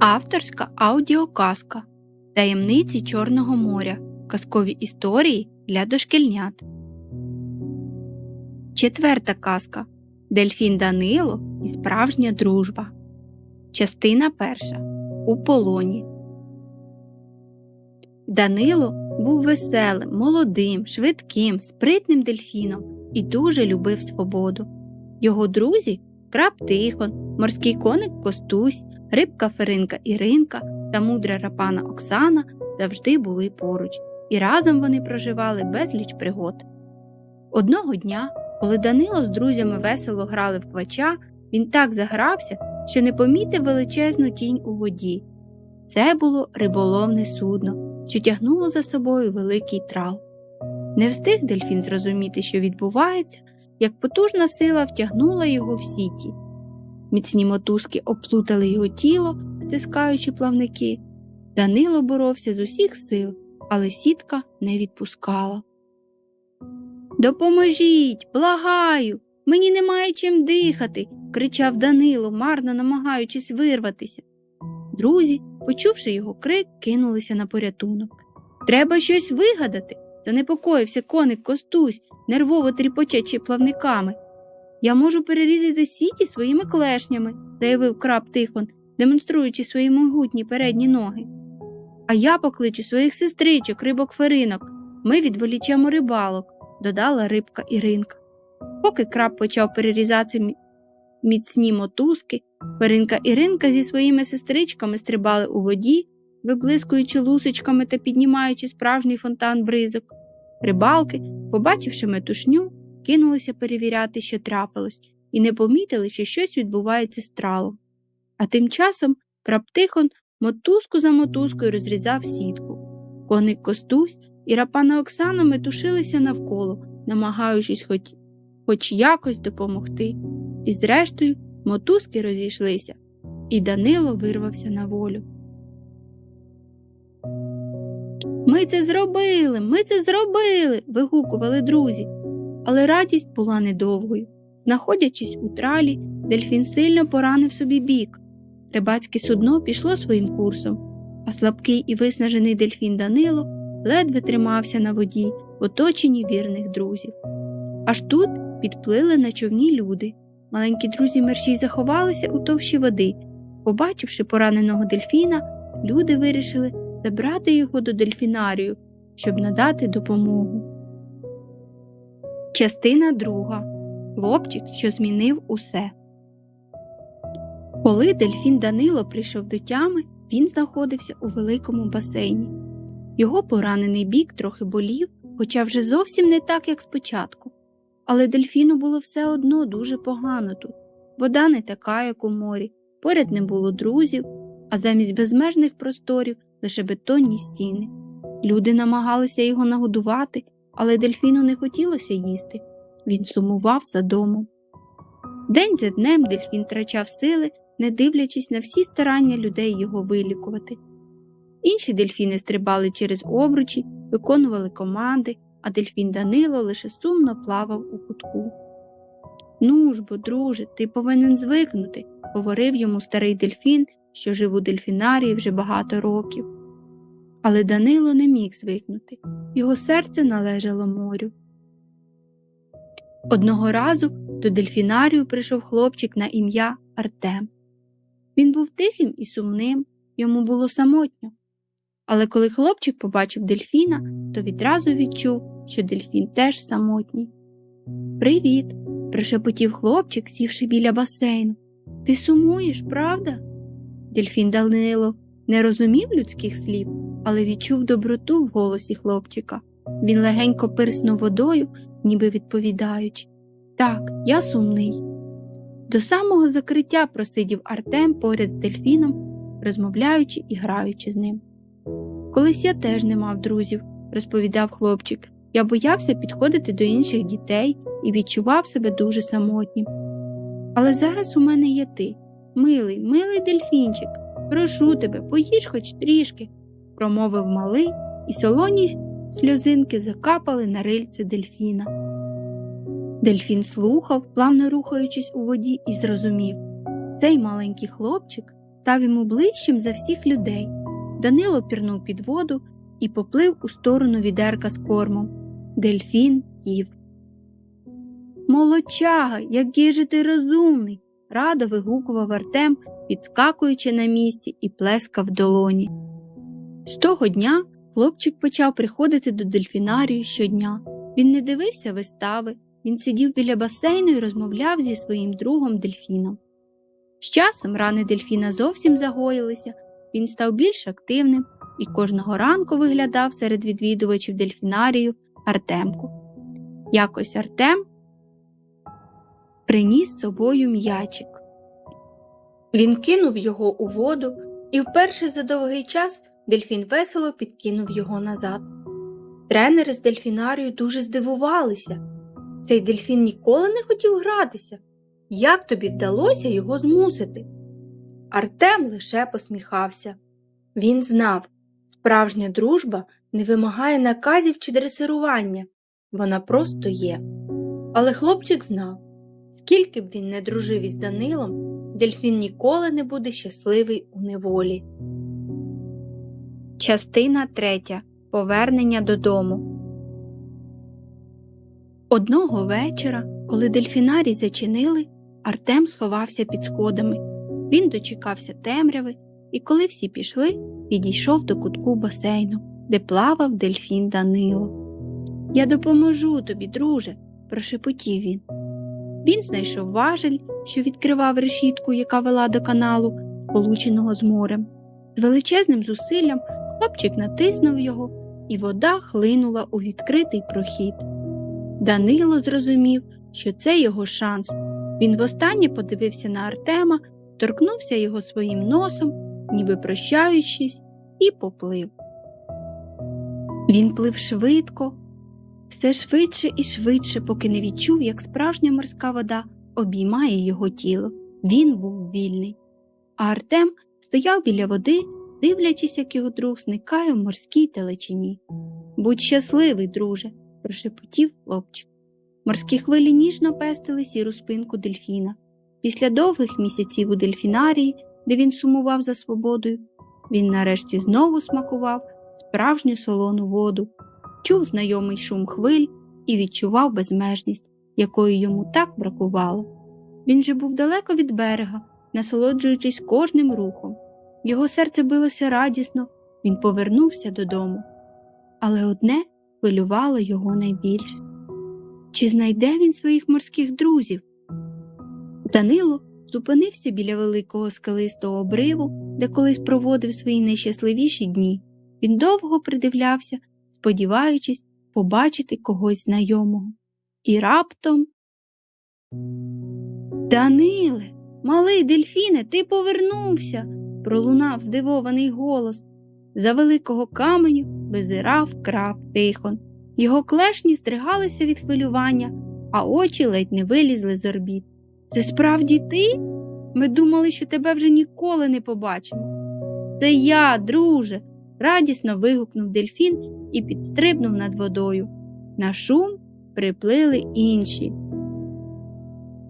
Авторська аудіоказка Таємниці Чорного моря. Казкові історії для дошкільнят. Четверта казка Дельфін Данило і справжня дружба. Частина перша. У полоні. Данило був веселим, молодим, швидким, спритним дельфіном і дуже любив свободу. Його друзі краб Тихон, морський коник Костусь, рибка Феринка Іринка та мудра рапана Оксана завжди були поруч, і разом вони проживали безліч пригод. Одного дня, коли Данило з друзями весело грали в квача, він так загрався, що не помітив величезну тінь у воді. Це було риболовне судно, що тягнуло за собою великий трал. Не встиг дельфін зрозуміти, що відбувається, як потужна сила втягнула його в сіті. Міцні мотузки оплутали його тіло, стискаючи плавники. Данило боровся з усіх сил, але сітка не відпускала. Допоможіть, благаю, мені немає чим дихати, кричав Данило, марно намагаючись вирватися. Друзі, почувши його крик, кинулися на порятунок. Треба щось вигадати, занепокоївся коник Костусь, нервово тріпочачи плавниками. Я можу перерізати сіті своїми клешнями, заявив краб Тихон, демонструючи свої могутні передні ноги. А я покличу своїх сестричок, рибок феринок. Ми відволічемо рибалок, додала рибка Іринка. Поки краб почав перерізати міцні мотузки, Феринка Іринка зі своїми сестричками стрибали у воді, виблискуючи лусочками та піднімаючи справжній фонтан бризок. Рибалки, побачивши метушню, кинулися перевіряти, що трапилось, і не помітили, що щось відбувається з тралом. А тим часом краптихон мотузку за мотузкою розрізав сітку. Коник Костусь і рапана Оксана метушилися навколо, намагаючись хоч, хоч якось допомогти. І зрештою мотузки розійшлися, і Данило вирвався на волю. Ми це зробили, ми це зробили. вигукували друзі. Але радість була недовгою. Знаходячись у тралі, дельфін сильно поранив собі бік. Рибацьке судно пішло своїм курсом, а слабкий і виснажений дельфін Данило ледве тримався на воді, в оточенні вірних друзів. Аж тут підплили на човні люди. Маленькі друзі мерщій заховалися у товщі води. Побачивши пораненого дельфіна, люди вирішили забрати його до дельфінарію, щоб надати допомогу. Частина друга. Хлопчик, що змінив усе. Коли дельфін Данило прийшов до тями, він знаходився у великому басейні. Його поранений бік трохи болів, хоча вже зовсім не так, як спочатку. Але дельфіну було все одно дуже погано тут. Вода не така, як у морі, поряд не було друзів, а замість безмежних просторів лише бетонні стіни. Люди намагалися його нагодувати, але дельфіну не хотілося їсти. Він сумував за домом. День за днем дельфін втрачав сили, не дивлячись на всі старання людей його вилікувати. Інші дельфіни стрибали через обручі, виконували команди, а дельфін Данило лише сумно плавав у кутку. Ну ж бо, друже, ти повинен звикнути, говорив йому старий дельфін, що жив у дельфінарії вже багато років. Але Данило не міг звикнути, його серце належало морю. Одного разу до дельфінарію прийшов хлопчик на ім'я Артем. Він був тихим і сумним, йому було самотньо. Але коли хлопчик побачив дельфіна, то відразу відчув, що дельфін теж самотній. Привіт, прошепотів хлопчик, сівши біля басейну. Ти сумуєш, правда? Дельфін Данило не розумів людських слів, але відчув доброту в голосі хлопчика. Він легенько пирснув водою, ніби відповідаючи Так, я сумний. До самого закриття просидів Артем поряд з дельфіном, розмовляючи і граючи з ним. Колись я теж не мав друзів, розповідав хлопчик. Я боявся підходити до інших дітей і відчував себе дуже самотнім. Але зараз у мене є ти, милий, милий дельфінчик. Прошу тебе, поїж хоч трішки, промовив малий, і солоні сльозинки закапали на рильце дельфіна. Дельфін слухав, плавно рухаючись у воді, і зрозумів цей маленький хлопчик став йому ближчим за всіх людей. Данило пірнув під воду і поплив у сторону відерка з кормом. Дельфін їв. Молодчага, який же ти розумний, радо вигукував Артем, підскакуючи на місці і плескав долоні. З того дня хлопчик почав приходити до дельфінарію щодня. Він не дивився вистави, він сидів біля басейну і розмовляв зі своїм другом дельфіном. З часом рани дельфіна зовсім загоїлися, він став більш активним і кожного ранку виглядав серед відвідувачів дельфінарію Артемку. Якось Артем приніс з собою м'ячик. Він кинув його у воду, і вперше за довгий час дельфін весело підкинув його назад. Тренери з дельфінарію дуже здивувалися. Цей дельфін ніколи не хотів гратися. Як тобі вдалося його змусити? Артем лише посміхався. Він знав, справжня дружба не вимагає наказів чи дресирування, вона просто є. Але хлопчик знав, скільки б він не дружив із Данилом, дельфін ніколи не буде щасливий у неволі. Частина третя. Повернення додому. Одного вечора, коли дельфінарій зачинили, Артем сховався під сходами. Він дочекався темряви, і коли всі пішли, підійшов до кутку басейну, де плавав дельфін Данило. Я допоможу тобі, друже, прошепотів він. Він знайшов важель, що відкривав решітку, яка вела до каналу, сполученого з морем. З величезним зусиллям хлопчик натиснув його, і вода хлинула у відкритий прохід. Данило зрозумів, що це його шанс. Він востаннє подивився на Артема, торкнувся його своїм носом, ніби прощаючись, і поплив. Він плив швидко, все швидше і швидше, поки не відчув, як справжня морська вода обіймає його тіло. Він був вільний. А Артем стояв біля води, дивлячись, як його друг зникає в морській телечині. Будь щасливий, друже, прошепотів хлопчик. Морські хвилі ніжно пестили сіру спинку дельфіна. Після довгих місяців у дельфінарії, де він сумував за свободою, він нарешті знову смакував справжню солону воду, чув знайомий шум хвиль і відчував безмежність, якої йому так бракувало. Він же був далеко від берега, насолоджуючись кожним рухом. Його серце билося радісно, він повернувся додому. Але одне хвилювало його найбільше. Чи знайде він своїх морських друзів? Данило зупинився біля великого скалистого обриву, де колись проводив свої найщасливіші дні. Він довго придивлявся, сподіваючись побачити когось знайомого. І раптом. Даниле, малий дельфіне, ти повернувся. Пролунав здивований голос. За великого каменю визирав краб тихон. Його клешні стригалися від хвилювання, а очі ледь не вилізли з орбіт. Це справді ти? Ми думали, що тебе вже ніколи не побачимо. Це я, друже, радісно вигукнув дельфін і підстрибнув над водою. На шум приплили інші.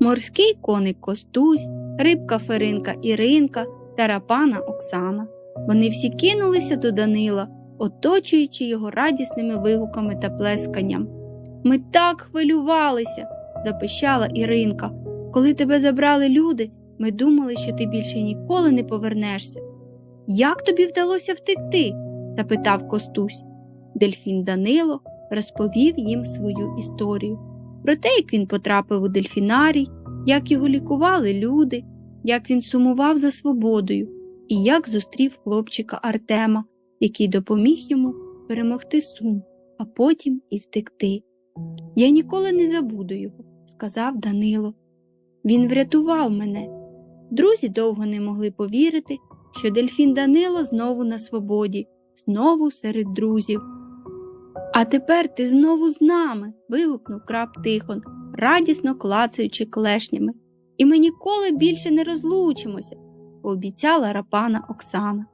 Морський коник Костусь, рибка Феринка Іринка та рапана Оксана. Вони всі кинулися до Данила, оточуючи його радісними вигуками та плесканням. Ми так хвилювалися, запищала Іринка. Коли тебе забрали люди, ми думали, що ти більше ніколи не повернешся. Як тобі вдалося втекти? запитав Костусь. Дельфін Данило розповів їм свою історію про те, як він потрапив у дельфінарій, як його лікували люди, як він сумував за свободою і як зустрів хлопчика Артема, який допоміг йому перемогти сум, а потім і втекти. Я ніколи не забуду його, сказав Данило. Він врятував мене. Друзі довго не могли повірити, що дельфін Данило знову на свободі, знову серед друзів. А тепер ти знову з нами. вигукнув краб Тихон, радісно клацаючи клешнями. І ми ніколи більше не розлучимося, пообіцяла рапана Оксана.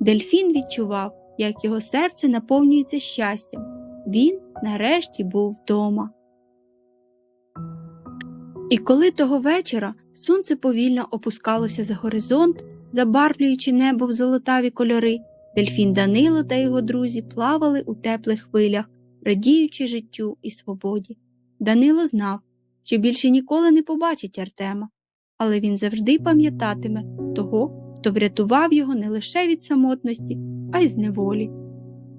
Дельфін відчував, як його серце наповнюється щастям. Він нарешті був вдома. І коли того вечора сонце повільно опускалося за горизонт, забарвлюючи небо в золотаві кольори, дельфін Данило та його друзі плавали у теплих хвилях, радіючи життю і свободі. Данило знав, що більше ніколи не побачить Артема, але він завжди пам'ятатиме того, хто врятував його не лише від самотності, а й з неволі.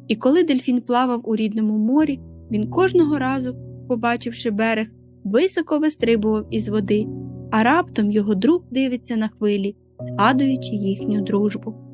І коли дельфін плавав у рідному морі, він кожного разу, побачивши берег, високо вистрибував із води, а раптом його друг дивиться на хвилі, згадуючи їхню дружбу.